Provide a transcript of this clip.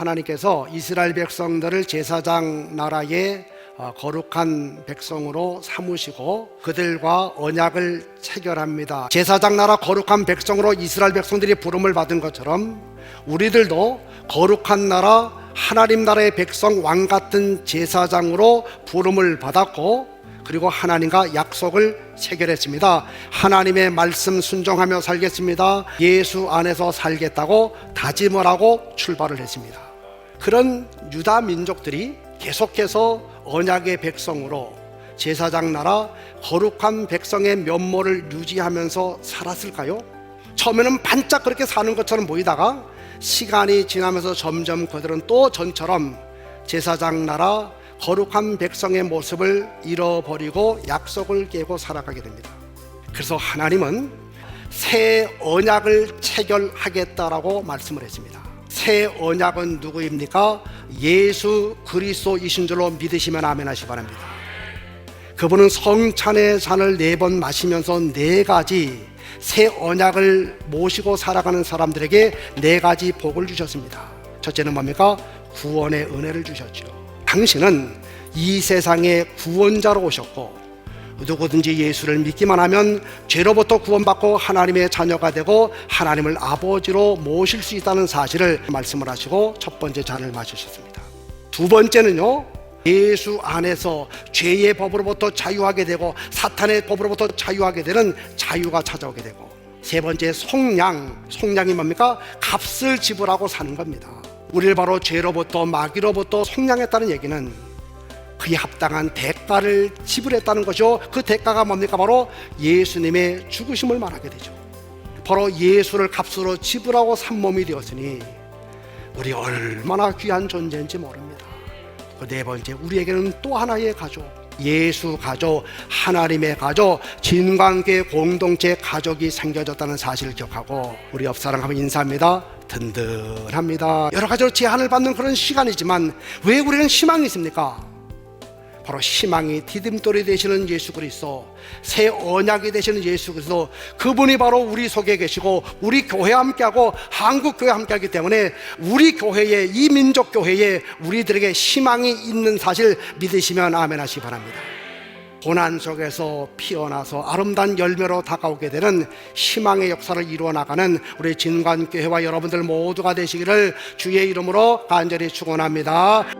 하나님께서 이스라엘 백성들을 제사장 나라의 어, 거룩한 백성으로 삼으시고 그들과 언약을 체결합니다. 제사장 나라 거룩한 백성으로 이스라엘 백성들이 부름을 받은 것처럼 우리들도 거룩한 나라 하나님 나라의 백성 왕 같은 제사장으로 부름을 받았고 그리고 하나님과 약속을 체결했습니다. 하나님의 말씀 순종하며 살겠습니다. 예수 안에서 살겠다고 다짐을 하고 출발을 했습니다. 그런 유다 민족들이 계속해서 언약의 백성으로 제사장 나라 거룩한 백성의 면모를 유지하면서 살았을까요? 처음에는 반짝 그렇게 사는 것처럼 보이다가 시간이 지나면서 점점 그들은 또 전처럼 제사장 나라 거룩한 백성의 모습을 잃어버리고 약속을 깨고 살아가게 됩니다. 그래서 하나님은 새 언약을 체결하겠다라고 말씀을 했습니다. 새 언약은 누구입니까? 예수 그리스도이신 줄로 믿으시면 아멘 하시 바랍니다. 그분은 성찬의 잔을 네 번 마시면서 네 가지 새 언약을 모시고 살아가는 사람들에게 네 가지 복을 주셨습니다. 첫째는 뭡니까? 구원의 은혜를 주셨죠. 당신은 이 세상의 구원자로 오셨고 누구든지 예수를 믿기만 하면 죄로부터 구원받고 하나님의 자녀가 되고 하나님을 아버지로 모실 수 있다는 사실을 말씀을 하시고 첫 번째 잔을 마시셨습니다. 두 번째는요. 예수 안에서 죄의 법으로부터 자유하게 되고 사탄의 법으로부터 자유하게 되는 자유가 찾아오게 되고 세 번째 속량 속량이 뭡니까 값을 지불하고 사는 겁니다 우리를 바로 죄로부터 마귀로부터 속량했다는 얘기는 그에 합당한 대가를 지불했다는 것이요. 그 대가가 뭡니까? 바로 예수님의 죽으심을 말하게 되죠. 바로 예수를 값으로 지불하고 산 몸이 되었으니 우리 얼마나 귀한 존재인지 모릅니다. 그 네 번째 우리에게는 또 하나의 가족 예수 가족 하나님의 가족 진관계 공동체 가족이 생겨졌다는 사실을 기억하고 우리 옆 사람하고 인사합니다. 든든합니다. 여러 가지로 제한을 받는 그런 시간이지만 왜 우리는 희망이 있습니까? 바로 희망이 디딤돌이 되시는 예수 그리스도 새 언약이 되시는 예수 그리스도 그분이 바로 우리 속에 계시고 우리 교회와 함께하고 한국 교회 와 함께하기 때문에 우리 교회에 이 민족 교회에 우리들에게 희망이 있는 사실 믿으시면 아멘 하시기 바랍니다. 고난 속에서 피어나서 아름다운 열매로 다가오게 되는 희망의 역사를 이루어 나가는 우리 진관교회와 여러분들 모두가 되시기를 주의 이름으로 간절히 축원합니다.